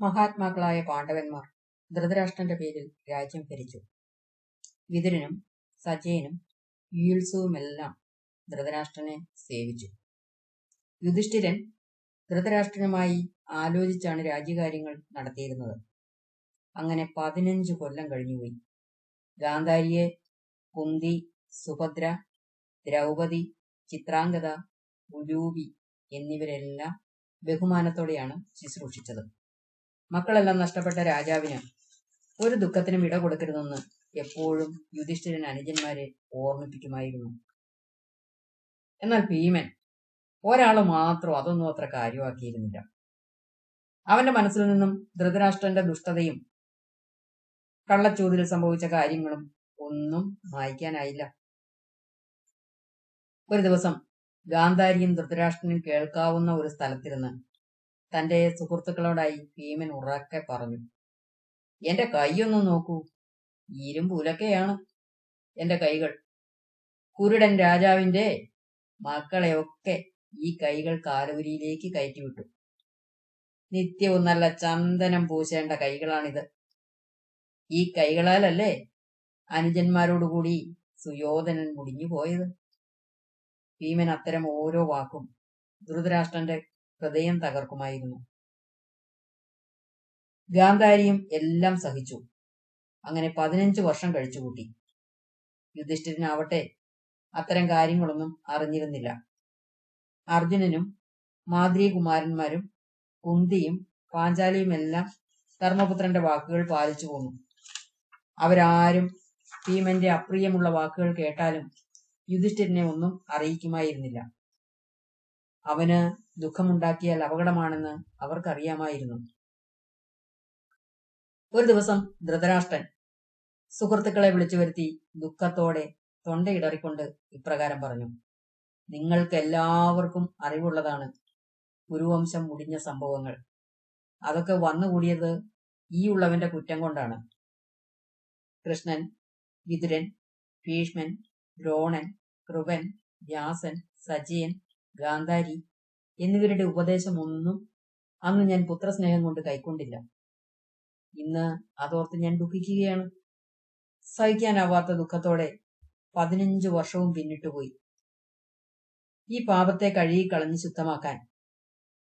മഹാത്മാക്കളായ പാണ്ഡവന്മാർ ധൃതരാഷ്ട്രന്റെ പേരിൽ രാജ്യം ഭരിച്ചു. വിതുരനും സജയനും യുയുത്സുവുമെല്ലാം ധൃതരാഷ്ട്രനെ സേവിച്ചു. യുധിഷ്ഠിരൻ ധൃതരാഷ്ട്രനുമായി ആലോചിച്ചാണ് രാജ്യകാര്യങ്ങൾ നടത്തിയിരുന്നത്. അങ്ങനെ പതിനഞ്ച് കൊല്ലം കഴിഞ്ഞുപോയി. ഗാന്ധാരിയെ കുന്തി സുഭദ്ര ദ്രൗപതി ചിത്രാംഗത ഉലൂബി എന്നിവരെല്ലാം ബഹുമാനത്തോടെയാണ് ശുശ്രൂഷിച്ചത്. മക്കളെല്ലാം നഷ്ടപ്പെട്ട രാജാവിന് ഒരു ദുഃഖത്തിനും ഇട കൊടുക്കരുതെന്ന് എപ്പോഴും യുധിഷ്ഠിരൻ അനുജന്മാരെ ഓർമ്മിപ്പിക്കുമായിരുന്നു. എന്നാൽ ഭീമൻ ഒരാൾ മാത്രം അതൊന്നും അത്ര കാര്യമാക്കിയിരുന്നില്ല. അവന്റെ മനസ്സിൽ നിന്നും ധൃതരാഷ്ട്രന്റെ ദുഷ്ടതയും കള്ളച്ചൂതിൽ സംഭവിച്ച കാര്യങ്ങളും ഒന്നും മായ്ക്കാനായില്ല. ഒരു ദിവസം ഗാന്ധാരിയും ധൃതരാഷ്ട്രനും കേൾക്കാവുന്ന ഒരു സ്ഥലത്തിരുന്ന് തന്റെ സുഹൃത്തുക്കളോടായി ഭീമൻ ഉറക്കെ പറഞ്ഞു. എന്റെ കൈയൊന്നും നോക്കൂ. ഇരുമ്പുലക്കയാണ് എന്റെ കൈകൾ. കുരുടൻ രാജാവിന്റെ മക്കളെയൊക്കെ ഈ കൈകൾ കാലൂരിയിലേക്ക് കയറ്റിവിട്ടു. നിത്യവും നല്ല ചന്ദനം പൂശേണ്ട കൈകളാണിത്. ഈ കൈകളാലല്ലേ അനുജന്മാരോടുകൂടി സുയോധനൻ മുടിഞ്ഞു പോയത് ഭീമൻ അത്തരം ഓരോ വാക്കും ധൃതരാഷ്ട്രന്റെ ഹൃദയം തകർക്കുമായിരുന്നു. ഗാന്ധാരിയും എല്ലാം സഹിച്ചു. അങ്ങനെ പതിനഞ്ച് വർഷം കഴിച്ചുകൂട്ടി. യുധിഷ്ഠിരനാവട്ടെ അത്തരം കാര്യങ്ങളൊന്നും അറിഞ്ഞിരുന്നില്ല. അർജുനനും മാദ്രീകുമാരന്മാരും കുന്തിയും പാഞ്ചാലിയുമെല്ലാം ധർമ്മപുത്രന്റെ വാക്കുകൾ പാലിച്ചു പോന്നു. അവരാരും ഭീമന്റെ അപ്രിയമുള്ള വാക്കുകൾ കേട്ടാലും യുധിഷ്ഠിരനെ ഒന്നും അറിയിക്കുമായിരുന്നില്ല. അവന് ദുഃഖമുണ്ടാക്കിയാൽ അപകടമാണെന്ന് അവർക്കറിയാമായിരുന്നു. ഒരു ദിവസം ധൃതരാഷ്ട്രൻ സുഹൃത്തുക്കളെ വിളിച്ചു വരുത്തി ദുഃഖത്തോടെ തൊണ്ടയിടറിക്കൊണ്ട് ഇപ്രകാരം പറഞ്ഞു. നിങ്ങൾക്ക് എല്ലാവർക്കും അറിവുള്ളതാണ് കുരുവംശം മുടിഞ്ഞ സംഭവങ്ങൾ. അതൊക്കെ വന്നുകൂടിയത് ഈ ഉള്ളവന്റെ കുറ്റം കൊണ്ടാണ്. കൃഷ്ണൻ വിതുരൻ ഭീഷ്മൻ ദ്രോണൻ കൃപൻ വ്യാസൻ സജയൻ ഗാന്ധാരി എന്നിവരുടെ ഉപദേശമൊന്നും അന്ന് ഞാൻ പുത്രസ്നേഹം കൊണ്ട് കൈക്കൊണ്ടില്ല. ഇന്ന് അതോർത്ത് ഞാൻ ദുഃഖിക്കുകയാണ്. സഹിക്കാനാവാത്ത ദുഃഖത്തോടെ പതിനഞ്ച് വർഷവും പിന്നിട്ടുപോയി ഈ പാപത്തെ കഴുകി കളഞ്ഞ് ശുദ്ധമാക്കാൻ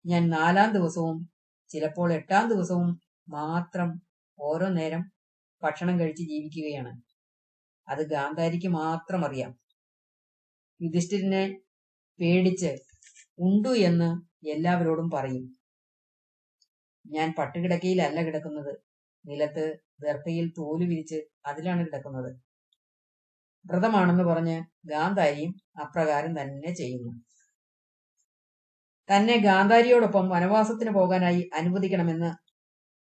ഞാൻ നാലാം ദിവസവും ചിലപ്പോൾ എട്ടാം ദിവസവും മാത്രം ഓരോ നേരം ഭക്ഷണം കഴിച്ച് ജീവിക്കുകയാണ്. അത് ഗാന്ധാരിക്ക് മാത്രം അറിയാം. യുധിഷ്ഠിരനെ പേടിച്ച് ഉണ്ടു എന്ന് എല്ലാവരോടും പറയും. ഞാൻ പട്ടുകിടക്കയിലല്ല കിടക്കുന്നത്. നിലത്ത് ദർഭയിൽ തോൽ വിരിച്ച് അതിലാണ് കിടക്കുന്നത്. വ്രതമാണെന്ന് പറഞ്ഞ് ഗാന്ധാരിയും അപ്രകാരം തന്നെ ചെയ്യുന്നു. തന്നെ ഗാന്ധാരിയോടൊപ്പം വനവാസത്തിന് പോകാനായി അനുവദിക്കണമെന്ന്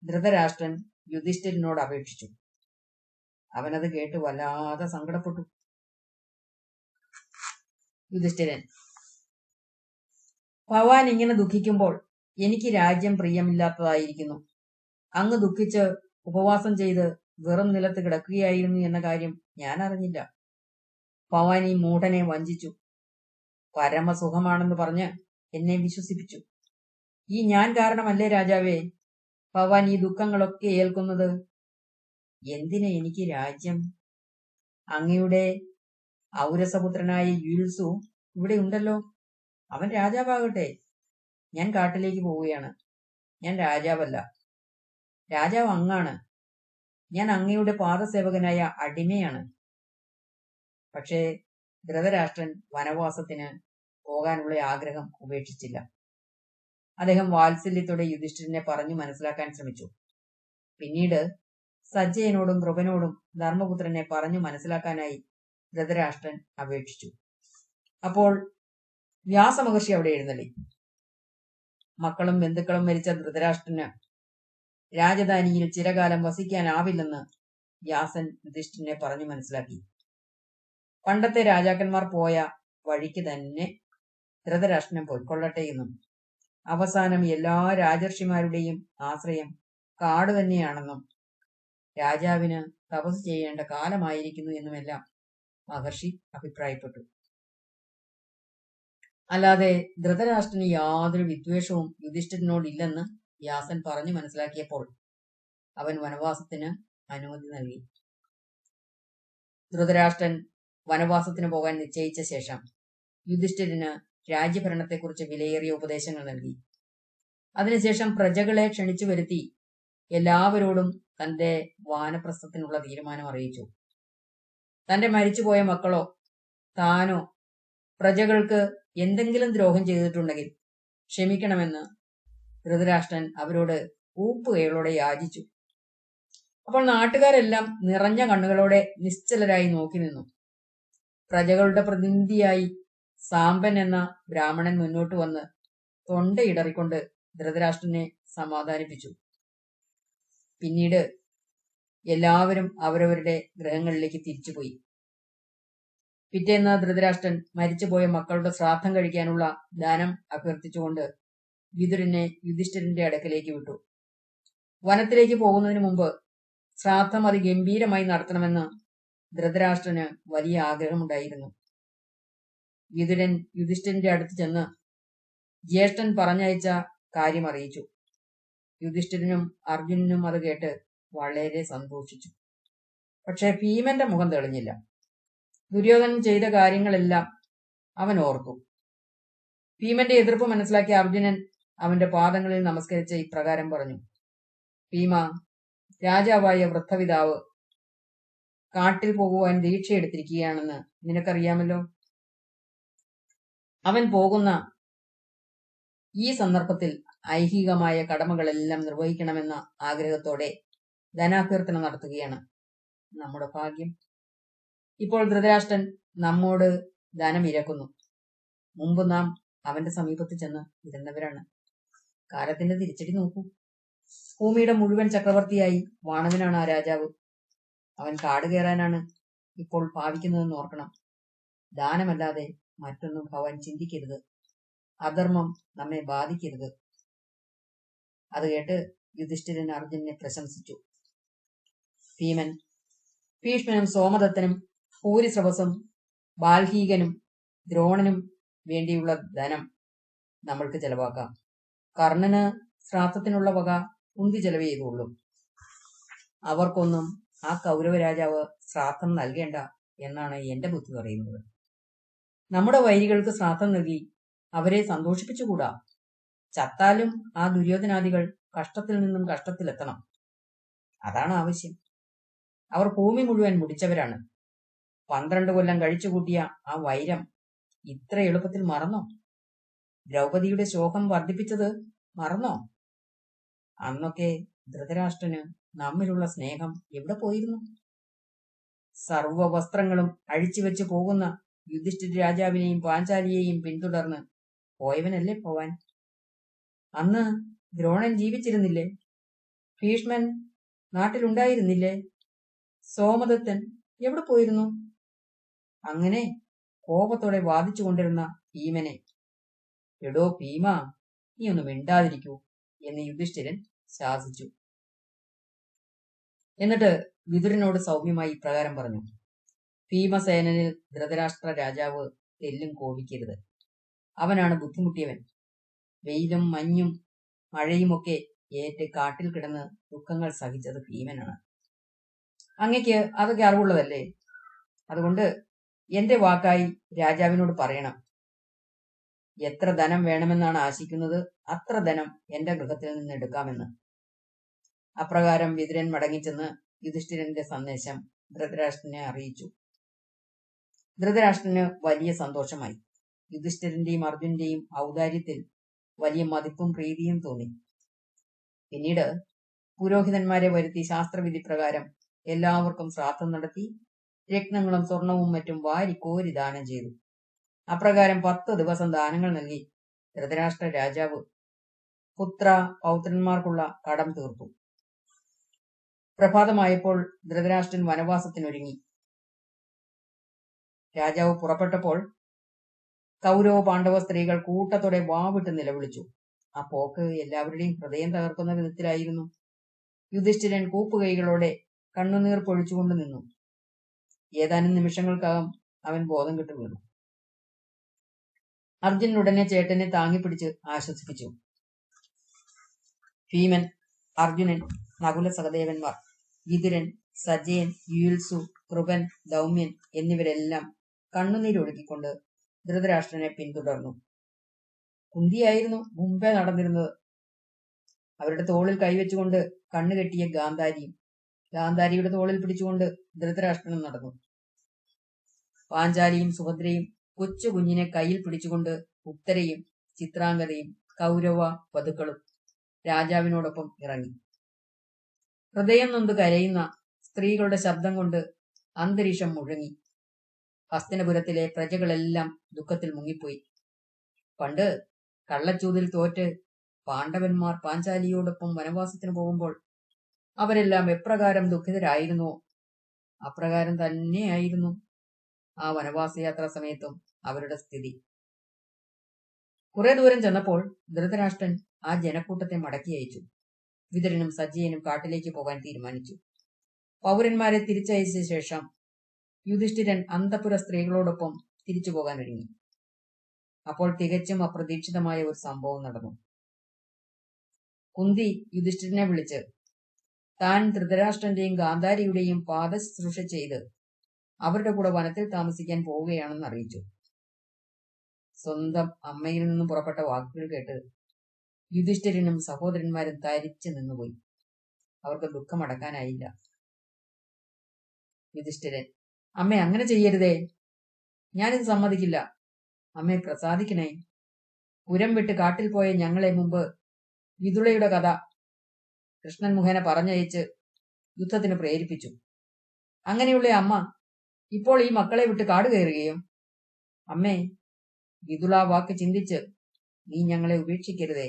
ധൃതരാഷ്ട്രൻ യുധിഷ്ഠിരനോട് അപേക്ഷിച്ചു. അവനത് കേട്ട് വല്ലാതെ സങ്കടപ്പെട്ടു. യുധിഷ്ഠിരൻ ഭവാൻ ഇങ്ങനെ ദുഃഖിക്കുമ്പോൾ എനിക്ക് രാജ്യം പ്രിയമില്ലാത്തതായിരിക്കുന്നു. അങ്ങ് ദുഃഖിച്ച് ഉപവാസം ചെയ്ത് വെറും നിലത്ത് കിടക്കുകയായിരുന്നു എന്ന കാര്യം ഞാൻ അറിഞ്ഞില്ല. ഭവാൻ ഈ മൂഢനെ വഞ്ചിച്ചു. പരമസുഖമാണെന്ന് പറഞ്ഞ് എന്നെ വിശ്വസിപ്പിച്ചു. ഈ ഞാൻ കാരണമല്ലേ രാജാവേ? ഭവാൻ ഈ ദുഃഖങ്ങളൊക്കെ ഏൽക്കുന്നത്. എന്തിനെ എനിക്ക് രാജ്യം? അങ്ങയുടെ ഔരസപുത്രനായ യുൽസു ഇവിടെ ഉണ്ടല്ലോ. അവൻ രാജാവാകട്ടെ. ഞാൻ കാട്ടിലേക്ക് പോവുകയാണ്. ഞാൻ രാജാവല്ല. രാജാവ് അങ്ങാണ്. ഞാൻ അങ്ങയുടെ പാദസേവകനായ അടിമയാണ്. പക്ഷേ ധൃതരാഷ്ട്രൻ വനവാസത്തിന് പോകാനുള്ള ആഗ്രഹം ഉപേക്ഷിച്ചില്ല. അദ്ദേഹം വാത്സല്യത്തോടെ യുധിഷ്ഠിരനെ പറഞ്ഞു മനസ്സിലാക്കാൻ ശ്രമിച്ചു. പിന്നീട് സജ്ജയനോടും ധ്രുവനോടും ധർമ്മപുത്രനെ പറഞ്ഞു മനസ്സിലാക്കാനായി ധൃതരാഷ്ട്രൻ അപേക്ഷിച്ചു. അപ്പോൾ വ്യാസമഹർഷി അവിടെ എഴുന്നള്ളി. മക്കളും ബന്ധുക്കളും മരിച്ച ധൃതരാഷ്ട്രന് രാജധാനിയിൽ ചിരകാലം വസിക്കാനാവില്ലെന്ന് വ്യാസൻ യുധിഷ്ഠിനെ പറഞ്ഞു മനസ്സിലാക്കി. പണ്ടത്തെ രാജാക്കന്മാർ പോയ വഴിക്ക് തന്നെ ധൃതരാഷ്ട്രനെ പോയിക്കൊള്ളട്ടെ എന്നും. അവസാനം എല്ലാ രാജർഷിമാരുടെയും ആശ്രയം കാട് തന്നെയാണെന്നും. രാജാവിന് തപസ് ചെയ്യേണ്ട കാലമായിരിക്കുന്നു എന്നുമെല്ലാം മഹർഷി അഭിപ്രായപ്പെട്ടു. അല്ലാതെ ധൃതരാഷ്ട്രന് യാതൊരു വിദ്വേഷവും യുധിഷ്ഠിരനോടില്ലെന്ന് വ്യാസൻ പറഞ്ഞു മനസ്സിലാക്കിയപ്പോൾ അവൻ വനവാസത്തിന് അനുമതി നൽകി. ധൃതരാഷ്ട്രൻ വനവാസത്തിന് പോകാൻ നിശ്ചയിച്ച ശേഷം യുധിഷ്ഠിരന് രാജ്യഭരണത്തെക്കുറിച്ച് വിലയേറിയ ഉപദേശങ്ങൾ നൽകി. അതിനുശേഷം പ്രജകളെ ക്ഷണിച്ചു വരുത്തി എല്ലാവരോടും തന്റെ വാനപ്രസ്ഥത്തിനുള്ള തീരുമാനം അറിയിച്ചു. തന്റെ മരിച്ചുപോയ മക്കളോ താനോ പ്രജകൾക്ക് എന്തെങ്കിലും ദ്രോഹം ചെയ്തിട്ടുണ്ടെങ്കിൽ ക്ഷമിക്കണമെന്ന് ധൃതരാഷ്ട്രൻ അവരോട് ഊപ്പുകയോടെ യാചിച്ചു. അപ്പോൾ നാട്ടുകാരെല്ലാം നിറഞ്ഞ കണ്ണുകളോടെ നിശ്ചലരായി നോക്കി നിന്നു. പ്രജകളുടെ പ്രതിനിധിയായി സാമ്പൻ എന്ന ബ്രാഹ്മണൻ മുന്നോട്ട് വന്ന് തൊണ്ടയിടറിക്കൊണ്ട് ധൃതരാഷ്ട്രനെ സമാധാനിപ്പിച്ചു. പിന്നീട് എല്ലാവരും അവരവരുടെ ഗ്രഹങ്ങളിലേക്ക് തിരിച്ചുപോയി. പിറ്റേന്ന് ധൃതരാഷ്ട്രൻ മരിച്ചുപോയ മക്കളുടെ ശ്രാദ്ധം കഴിക്കാനുള്ള ദാനം അഭ്യർത്ഥിച്ചുകൊണ്ട് വിതുരനെ യുധിഷ്ഠിരന്റെ അടുക്കലേക്ക് വിട്ടു. വനത്തിലേക്ക് പോകുന്നതിന് മുമ്പ് ശ്രാദ്ധം അതിഗംഭീരമായി നടത്തണമെന്ന് ധൃതരാഷ്ട്രന് വലിയ ആഗ്രഹമുണ്ടായിരുന്നു. വിതുരൻ യുധിഷ്ഠിരന്റെ അടുത്ത് ചെന്ന് ജ്യേഷ്ഠൻ പറഞ്ഞയച്ച കാര്യം അറിയിച്ചു. യുധിഷ്ഠിരനും അർജുനനും അത് കേട്ട് വളരെ സന്തോഷിച്ചു. പക്ഷെ ഭീമന്റെ മുഖം തെളിഞ്ഞില്ല. ദുര്യോധനൻ ചെയ്ത കാര്യങ്ങളെല്ലാം അവൻ ഓർത്തു ഭീമന്റെ എതിർപ്പ് മനസ്സിലാക്കിയ അർജുനൻ അവന്റെ പാദങ്ങളിൽ നമസ്കരിച്ച് ഇപ്രകാരം പറഞ്ഞു. ഭീമ രാജാവായ വൃദ്ധപിതാവ് കാട്ടിൽ പോകുവാൻ ദീക്ഷയെടുത്തിരിക്കുകയാണെന്ന് നിനക്കറിയാമല്ലോ? അവൻ പോകുന്ന ഈ സന്ദർഭത്തിൽ ഐഹികമായ കടമകളെല്ലാം നിർവഹിക്കണമെന്ന ആഗ്രഹത്തോടെ ധനാഭ്യർത്ഥന നടത്തുകയാണ് നമ്മുടെ ഭാഗ്യം. ഇപ്പോൾ ധൃതരാഷ്ട്രൻ നമ്മോട് ധനം ഇരക്കുന്നു. മുമ്പ് നാം അവന്റെ സമീപത്ത് ചെന്ന് ഇരുന്നവരാണ്. കാലത്തിന്റെ തിരിച്ചടി നോക്കൂ. ഭൂമിയുടെ മുഴുവൻ ചക്രവർത്തിയായി വാണവനാണ് ആ രാജാവ്. അവൻ കാട് കയറാനാണ് ഇപ്പോൾ ഭാവിക്കുന്നതെന്ന് ഓർക്കണം. ദാനമല്ലാതെ മറ്റൊന്നും ഭവാൻ ചിന്തിക്കരുത്. അധർമ്മം നമ്മെ ബാധിക്കരുത്. അത് കേട്ട് യുധിഷ്ഠിരൻ അർജുനെ പ്രശംസിച്ചു. ഭീമൻ ഭീഷ്മനും സോമദത്തനും ഭൂരിശ്രവസും ബാൽഹീകനും ദ്രോണനും വേണ്ടിയുള്ള ധനം നമ്മൾക്ക് ചെലവാക്കാം. കർണന് ശ്രാദ്ധത്തിനുള്ള വക കുന്തി ചെലവ് ചെയ്തുള്ളൂ. അവർക്കൊന്നും ആ കൗരവരാജാവ് ശ്രാദ്ധം നൽകേണ്ട എന്നാണ് എന്റെ ബുദ്ധി പറയുന്നത്. നമ്മുടെ വൈരികൾക്ക് ശ്രാദ്ധം നൽകി അവരെ സന്തോഷിപ്പിച്ചുകൂടാ? ചത്താലും ആ ദുര്യോധനാദികൾ കഷ്ടത്തിൽ നിന്നും കഷ്ടത്തിലെത്തണം. അതാണ് ആവശ്യം. അവർ ഭൂമി മുഴുവൻ മുടിച്ചവരാണ്. പന്ത്രണ്ട് കൊല്ലം കഴിച്ചുകൂട്ടിയ ആ വൈരം ഇത്ര എളുപ്പത്തിൽ മറന്നോ? ദ്രൗപതിയുടെ ശോകം വർദ്ധിപ്പിച്ചത് മറന്നോ? അന്നൊക്കെ ധൃതരാഷ്ട്രന് നമ്മിലുള്ള സ്നേഹം എവിടെ പോയിരുന്നു? സർവ വസ്ത്രങ്ങളും അഴിച്ചുവെച്ച് പോകുന്ന യുധിഷ്ഠിര രാജാവിനെയും പാഞ്ചാലിയെയും പിന്തുടർന്ന് പോയവനല്ലേ പോവാൻ? അന്ന് ദ്രോണൻ ജീവിച്ചിരുന്നില്ലേ? ഭീഷ്മൻ നാട്ടിലുണ്ടായിരുന്നില്ലേ? സോമദത്തൻ എവിടെ പോയിരുന്നു? അങ്ങനെ കോപത്തോടെ വാദിച്ചു കൊണ്ടിരുന്ന ഭീമനെ എടോ ഭീമ നീ ഒന്ന് മിണ്ടാതിരിക്കൂ എന്ന് യുധിഷ്ഠിരൻ ശാസിച്ചു. എന്നിട്ട് വിതുരനോട് സൗമ്യമായി ഇപ്രകാരം പറഞ്ഞു ഭീമസേനനിൽ ധൃതരാഷ്ട്ര രാജാവ് തെല്ലും കോപിക്കരുത്. അവനാണ് ബുദ്ധിമുട്ടിയവൻ. വെയിലും മഞ്ഞും മഴയുമൊക്കെ ഏറ്റ് കാട്ടിൽ കിടന്ന് ദുഃഖങ്ങൾ സഹിച്ചത് ഭീമനാണ്. അങ്ങയ്ക്ക് അതൊക്കെ അറിവുള്ളതല്ലേ? അതുകൊണ്ട് എന്റെ വാക്കായി രാജാവിനോട് പറയണം. എത്ര ധനം വേണമെന്നാണ് ആശിക്കുന്നത് അത്ര ധനം എന്റെ ഗൃഹത്തിൽ നിന്ന് എടുക്കാമെന്ന്. അപ്രകാരം വിതുരൻ മടങ്ങിച്ചെന്ന് യുധിഷ്ഠിരന്റെ സന്ദേശം ധൃതരാഷ്ട്രനെ അറിയിച്ചു. ധൃതരാഷ്ട്രന് വലിയ സന്തോഷമായി. യുധിഷ്ഠിരന്റെയും അർജുന്റെയും ഔദാര്യത്തിൽ വലിയ മതിപ്പും പ്രീതിയും തോന്നി. പിന്നീട് പുരോഹിതന്മാരെ വരുത്തി ശാസ്ത്രവിധി പ്രകാരം എല്ലാവർക്കും ശ്രാദ്ധം നടത്തി രത്നങ്ങളും സ്വർണവും മറ്റും വാരിക്കോരി ദാനം ചെയ്തു. അപ്രകാരം പത്ത് ദിവസം ദാനങ്ങൾ നൽകി. ധൃതരാഷ്ട്ര രാജാവ് പുത്ര പൗത്രന്മാർക്കുള്ള കടം തീർത്തു. പ്രഭാതമായപ്പോൾ ധൃതരാഷ്ട്രൻ വനവാസത്തിനൊരുങ്ങി. രാജാവ് പുറപ്പെട്ടപ്പോൾ കൗരവ പാണ്ഡവ സ്ത്രീകൾ കൂട്ടത്തോടെ വാവിട്ട് നിലവിളിച്ചു. ആ പോക്ക് എല്ലാവരുടെയും ഹൃദയം തകർക്കുന്ന വിധത്തിലായിരുന്നു. യുധിഷ്ഠിരൻ കൂപ്പുകൈകളോടെ കണ്ണുനീർ പൊഴിച്ചുകൊണ്ട് നിന്നു. ഏതാനും നിമിഷങ്ങൾക്കകം അവൻ ബോധം കിട്ടു വീണു. അർജുൻ ഉടനെ ചേട്ടനെ താങ്ങിപ്പിടിച്ച് ആശ്വസിപ്പിച്ചു. ഭീമൻ അർജുനൻ നകുല സഹദേവന്മാർ വിതുരൻ സജയൻ യുൽസു കൃപൻ ദൗമ്യൻ എന്നിവരെല്ലാം കണ്ണുനീരൊഴുക്കിക്കൊണ്ട് ധൃതരാഷ്ട്രനെ പിന്തുടർന്നു. കുന്തിയായിരുന്നു മുമ്പേ നടന്നിരുന്നത്. അവരുടെ തോളിൽ കൈവച്ചുകൊണ്ട് കണ്ണുകെട്ടിയ ഗാന്ധാരിയും ഗാന്ധാരിയുടെ തോളിൽ പിടിച്ചുകൊണ്ട് ധൃതരാഷ്ട്രനും നടന്നു. പാഞ്ചാലിയും സുഭദ്രയും കൊച്ചു കുഞ്ഞിനെ കയ്യിൽ പിടിച്ചുകൊണ്ട് ഉത്തരയും ചിത്രാംഗതയും കൗരവ വധുക്കളും രാജാവിനോടൊപ്പം ഇറങ്ങി. ഹൃദയം നൊന്ത് കരയുന്ന സ്ത്രീകളുടെ ശബ്ദം കൊണ്ട് അന്തരീക്ഷം മുഴങ്ങി. ഹസ്തിനപുരത്തിലെ പ്രജകളെല്ലാം ദുഃഖത്തിൽ മുങ്ങിപ്പോയി. പണ്ട് കള്ളച്ചൂതിൽ തോറ്റ് പാണ്ഡവന്മാർ പാഞ്ചാലിയോടൊപ്പം വനവാസത്തിന് പോകുമ്പോൾ അവരെല്ലാം എപ്രകാരം ദുഃഖിതരായിരുന്നു? അപ്രകാരം തന്നെയായിരുന്നു ആ വനവാസയാത്രാ സമയത്തും അവരുടെ സ്ഥിതി. കുറെ ദൂരം ചെന്നപ്പോൾ ധൃതരാഷ്ട്രൻ ആ ജനക്കൂട്ടത്തെ മടക്കി അയച്ചു. വിതരനും സജ്ജയനും കാട്ടിലേക്ക് പോകാൻ തീരുമാനിച്ചു. പൗരന്മാരെ തിരിച്ചയച്ച ശേഷം യുധിഷ്ഠിരൻ അന്തപുര സ്ത്രീകളോടൊപ്പം തിരിച്ചു പോകാൻ ഒരുങ്ങി. അപ്പോൾ തികച്ചും അപ്രതീക്ഷിതമായ ഒരു സംഭവം നടന്നു. കുന്തി യുധിഷ്ഠിരനെ വിളിച്ച് താൻ ധൃതരാഷ്ട്രന്റെയും ഗാന്ധാരിയുടെയും പാദശുശ്രൂഷ ചെയ്ത് അവരുടെ കൂടെ വനത്തിൽ താമസിക്കാൻ പോവുകയാണെന്ന് അറിയിച്ചു. സ്വന്തം അമ്മയിൽ നിന്നും പുറപ്പെട്ട വാക്കുകൾ കേട്ട് യുധിഷ്ഠിരനും സഹോദരന്മാരും തരിച്ചു നിന്നുപോയി. അവർക്ക് ദുഃഖമടക്കാനായില്ല യുധിഷ്ഠിരൻ അമ്മ അങ്ങനെ ചെയ്യരുതേ. ഞാനിത് സമ്മതിക്കില്ല. അമ്മയെ പ്രസാദിക്കണേ. പുരം വിട്ട് കാട്ടിൽ പോയ ഞങ്ങളെ മുമ്പ് വിതുളയുടെ കഥ കൃഷ്ണൻ മുഖേന പറഞ്ഞയച്ച് യുദ്ധത്തിന് പ്രേരിപ്പിച്ചു. അങ്ങനെയുള്ള അമ്മ ഇപ്പോൾ ഈ മക്കളെ വിട്ട് കാട് കയറുകയും അമ്മേ വിതുള വാക്ക് ചിന്തിച്ച് നീ ഞങ്ങളെ ഉപേക്ഷിക്കരുതേ.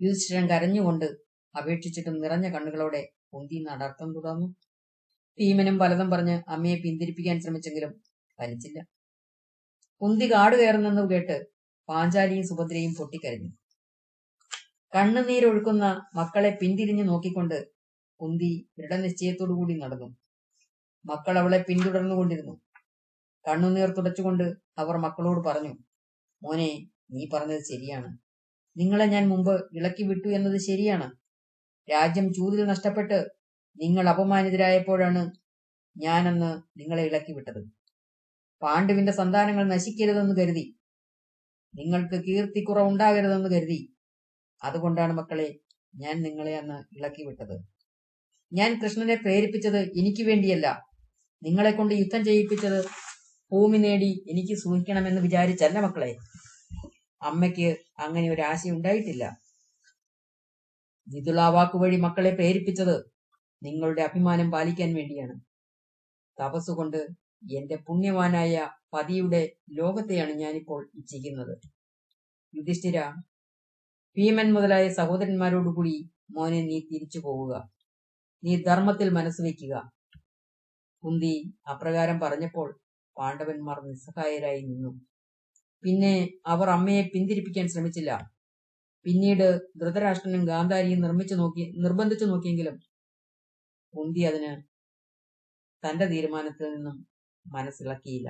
യുധിഷ്ഠിരൻ കരഞ്ഞുകൊണ്ട് അപേക്ഷിച്ചിട്ടും നിറഞ്ഞ കണ്ണുകളോടെ കുന്തി നടർത്തം തുടർന്നു. ഭീമനും പലതും പറഞ്ഞ് അമ്മയെ പിന്തിരിപ്പിക്കാൻ ശ്രമിച്ചെങ്കിലും ഫലിച്ചില്ല. കുന്തി കാട് കയറുന്നെന്ന് കേട്ട് പാഞ്ചാലിയും സുഭദ്രയും പൊട്ടിക്കരഞ്ഞു. കണ്ണുനീരൊഴുക്കുന്ന മക്കളെ പിന്തിരിഞ്ഞു നോക്കിക്കൊണ്ട് കുന്തി ദൃഢനിശ്ചയത്തോടുകൂടി നടന്നു. മക്കൾ അവളെ പിന്തുടർന്നുകൊണ്ടിരുന്നു. കണ്ണുനീർ തുടച്ചുകൊണ്ട് അവർ മക്കളോട് പറഞ്ഞു മോനെ നീ പറഞ്ഞത് ശരിയാണ്. നിങ്ങളെ ഞാൻ മുമ്പ് ഇളക്കി വിട്ടു എന്നത് ശരിയാണ്. രാജ്യം ചൂതിൽ നഷ്ടപ്പെട്ട് നിങ്ങൾ അപമാനിതരായപ്പോഴാണ് ഞാനന്ന് നിങ്ങളെ ഇളക്കി വിട്ടത്. പാണ്ഡുവിന്റെ സന്താനങ്ങൾ നശിക്കരുതെന്ന് കരുതി നിങ്ങൾക്ക് കീർത്തിക്കുറവുണ്ടാകരുതെന്ന് കരുതി അതുകൊണ്ടാണ് മക്കളെ ഞാൻ നിങ്ങളെ അന്ന് ഇളക്കി വിട്ടത്. ഞാൻ കൃഷ്ണനെ പ്രേരിപ്പിച്ചത് എനിക്ക് വേണ്ടിയല്ല. നിങ്ങളെ കൊണ്ട് യുദ്ധം ചെയ്യിപ്പിച്ചത് ഭൂമി നേടി എനിക്ക് സൂഹിക്കണമെന്ന് വിചാരിച്ചല്ല മക്കളെ. അമ്മയ്ക്ക് അങ്ങനെ ഒരു ആശ ഉണ്ടായിട്ടില്ല. വിതുളാവാക്കു വഴി മക്കളെ പ്രേരിപ്പിച്ചത് നിങ്ങളുടെ അഭിമാനം പാലിക്കാൻ വേണ്ടിയാണ്. തപസ്സുകൊണ്ട് എന്റെ പുണ്യവാനായ പതിയുടെ ലോകത്തെയാണ് ഞാനിപ്പോൾ ഇച്ഛിക്കുന്നത്. യുധിഷ്ഠിര ഭീമൻ മുതലായ സഹോദരന്മാരോടുകൂടി മോനെ നീ തിരിച്ചു പോവുക. നീ ധർമ്മത്തിൽ മനസ്സ് വയ്ക്കുക. കുന്തി അപ്രകാരം പറഞ്ഞപ്പോൾ പാണ്ഡവന്മാർ നിസ്സഹായരായി നിന്നു. പിന്നെ അവർ അമ്മയെ പിന്തിരിപ്പിക്കാൻ ശ്രമിച്ചില്ല. പിന്നീട് ധൃതരാഷ്ട്രനും ഗാന്ധാരിയും നിർമ്മിച്ചു നോക്കി നിർബന്ധിച്ചു നോക്കിയെങ്കിലും കുന്തി അതിന് തന്റെ തീരുമാനത്തിൽ നിന്നും മനസ്സിളക്കിയില്ല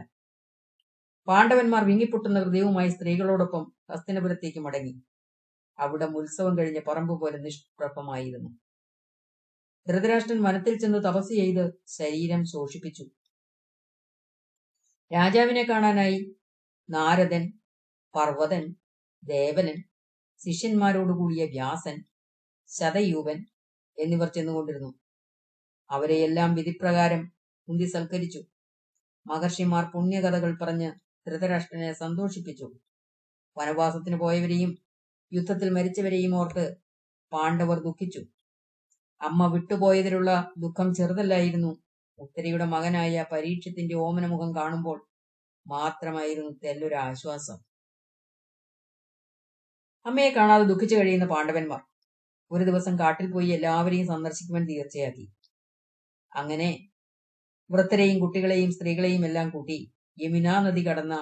പാണ്ഡവന്മാർ വിങ്ങിപ്പൊട്ടുന്ന ഹൃദയവുമായി സ്ത്രീകളോടൊപ്പം ഹസ്തിനപുരത്തേക്ക് മടങ്ങി. അവിടെ ഉത്സവം കഴിഞ്ഞ പറമ്പ് പോലെ നിഷ്പ്രഭമായിരുന്നു. ധൃതരാഷ്ട്രൻ വനത്തിൽ ചെന്ന് തപസ് ചെയ്ത് ശരീരം ശോഷിപ്പിച്ചു. രാജാവിനെ കാണാനായി നാരദൻ പർവതൻ ദേവനൻ ശിഷ്യന്മാരോടുകൂടിയ വ്യാസൻ ശതയൂപൻ എന്നിവർ ചെന്നുകൊണ്ടിരുന്നു. അവരെയെല്ലാം വിധിപ്രകാരം കുന്തി സൽക്കരിച്ചു മഹർഷിമാർ പുണ്യകഥകൾ പറഞ്ഞ് ധൃതരാഷ്ട്രനെ സന്തോഷിപ്പിച്ചു. വനവാസത്തിന് പോയവരെയും യുദ്ധത്തിൽ മരിച്ചവരെയും ഓർത്ത് പാണ്ഡവർ ദുഃഖിച്ചു. അമ്മ വിട്ടുപോയതിലുള്ള ദുഃഖം ചെറുതല്ലായിരുന്നു. ഉത്തരയുടെ മകനായ പരീക്ഷത്തിന്റെ ഓമനമുഖം കാണുമ്പോൾ മാത്രമായിരുന്നു തെല്ലൊരു ആശ്വാസം. അമ്മയെ കാണാതെ ദുഃഖിച്ചു കഴിയുന്ന പാണ്ഡവന്മാർ ഒരു ദിവസം കാട്ടിൽ പോയി എല്ലാവരെയും സന്ദർശിക്കുവാൻ തീർച്ചയാക്കി. അങ്ങനെ വൃത്തരെയും കുട്ടികളെയും സ്ത്രീകളെയും എല്ലാം കൂട്ടി യമുനാ നദി കടന്ന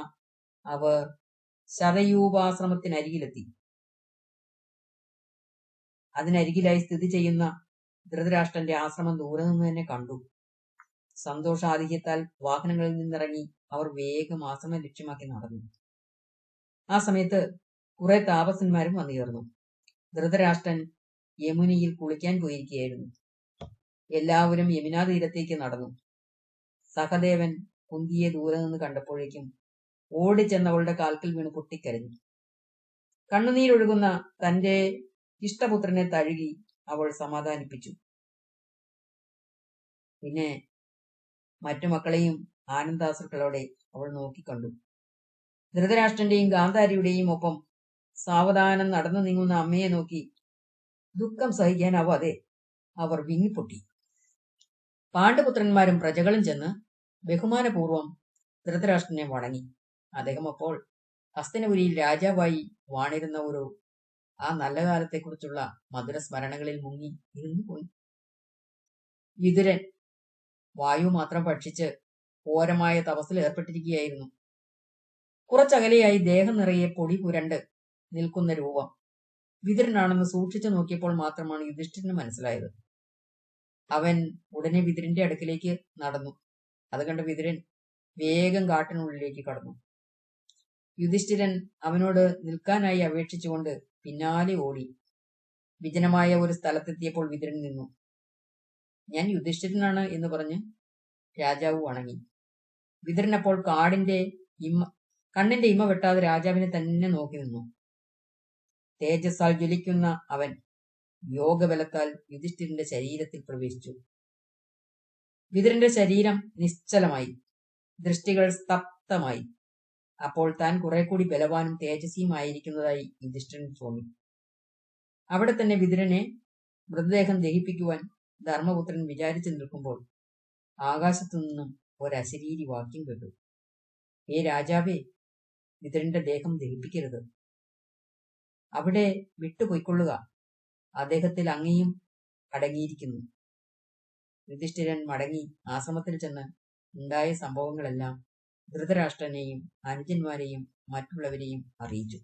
അവർ ശതയൂപാശ്രമത്തിനരികിലെത്തി അതിനരികിലായി സ്ഥിതി ചെയ്യുന്ന ധൃതരാഷ്ട്രന്റെ ആശ്രമം ദൂരെ നിന്ന് തന്നെ കണ്ടു. സന്തോഷാധിക്യത്താൽ വാഹനങ്ങളിൽ നിന്നിറങ്ങി അവർ വേഗം ആശ്രമം ലക്ഷ്യമാക്കി നടന്നു. ആ സമയത്ത് കുറെ താപസന്മാരും വന്നു ചേർന്നു. ധൃതരാഷ്ട്രൻ യമുനയിൽ കുളിക്കാൻ പോയിരിക്കുകയായിരുന്നു. എല്ലാവരും യമുനാ തീരത്തേക്ക് നടന്നു. സഹദേവൻ കുന്തിയെ ദൂരെ നിന്ന് കണ്ടപ്പോഴേക്കും ഓടിച്ചെന്നവളുടെ കാൽക്കൽ വീണ് പൊട്ടിക്കരഞ്ഞു. കണ്ണുനീരൊഴുകുന്ന തന്റെ ഇഷ്ടപുത്രനെ തഴുകി അവൾ സമാധാനിപ്പിച്ചു. പിന്നെ മറ്റു മക്കളെയും ആനന്ദാസുക്കളോടെ അവൾ നോക്കിക്കണ്ടു. ധൃതരാഷ്ട്രന്റെയും ഗാന്ധാരിയുടെയും ഒപ്പം സാവധാനം നടന്നു നീങ്ങുന്ന അമ്മയെ നോക്കി ദുഃഖം സഹിക്കാനാവാതെ അവർ വിങ്ങിപ്പൊട്ടി. പാണ്ഡുപുത്രന്മാരും പ്രജകളും ചെന്ന് ബഹുമാനപൂർവം ധൃതരാഷ്ട്രനെ വണങ്ങി. അദ്ദേഹം അപ്പോൾ ഹസ്തനപുരിയിൽ രാജാവായി വാണിരുന്ന ഒരു ആ നല്ല കാലത്തെക്കുറിച്ചുള്ള മധുര സ്മരണകളിൽ മുങ്ങി ഇരുന്നു പോയി. വിതുരൻ വായു മാത്രം ഭക്ഷിച്ച് ഘോരമായ തപസ്സിൽ ഏർപ്പെട്ടിരിക്കുകയായിരുന്നു. കുറച്ചകലെയായി ദേഹം നിറയെ പൊടി പുരണ്ട് നിൽക്കുന്ന രൂപം. വിതുരനാണെന്ന് സൂക്ഷിച്ചു നോക്കിയപ്പോൾ മാത്രമാണ് യുധിഷ്ഠിരന് മനസ്സിലായത്. അവൻ ഉടനെ വിതുരന്റെ അടുക്കിലേക്ക് നടന്നു. അത് കണ്ട് വിതുരൻ വേഗം കാട്ടിനുള്ളിലേക്ക് കടന്നു. യുധിഷ്ഠിരൻ അവനോട് നിൽക്കാനായി അപേക്ഷിച്ചുകൊണ്ട് പിന്നാലെ ഓടി. വിജനമായ ഒരു സ്ഥലത്തെത്തിയപ്പോൾ വിതുരൻ നിന്നു. ഞാൻ യുധിഷ്ഠിരനാണ് എന്ന് പറഞ്ഞ് രാജാവ് വണങ്ങി. വിതുരൻ അപ്പോൾ കാടിന്റെ ഇമ്മ കണ്ണിന്റെ ഇമ വെട്ടാതെ രാജാവിനെ തന്നെ നോക്കി നിന്നു. തേജസ്സാൽ ജ്വലിക്കുന്ന അവൻ യോഗബലത്താൽ യുധിഷ്ഠിരന്റെ ശരീരത്തിൽ പ്രവേശിച്ചു. വിതുരന്റെ ശരീരം നിശ്ചലമായി. ദൃഷ്ടികൾ സ്തപ്തമായി അപ്പോൾ താൻ കുറെ കൂടി ബലവാനും തേജസ്വിയുമായിരിക്കുന്നതായി യുധിഷ്ഠിരൻ തോന്നി. അവിടെ തന്നെ വിതുരനെ മൃതദേഹം ദഹിപ്പിക്കുവാൻ ധർമ്മപുത്രൻ വിചാരിച്ചു നിൽക്കുമ്പോൾ ആകാശത്തു നിന്നും ഒരശരീരി വാക്യം കേട്ടു. ഏ രാജാവേ വിതുരന്റെ ദേഹം ദഹിപ്പിക്കരുത്. അവിടെ വിട്ടുപോയിക്കൊള്ളുക. അദ്ദേഹത്തിൽ അങ്ങയും അടങ്ങിയിരിക്കുന്നു. യുധിഷ്ഠിരൻ മടങ്ങി ആശ്രമത്തിൽ ചെന്ന് ഉണ്ടായ സംഭവങ്ങളെല്ലാം ധൃതരാഷ്ട്രനെയും അനുജന്മാരെയും മറ്റുള്ളവരെയും അറിയിച്ചു.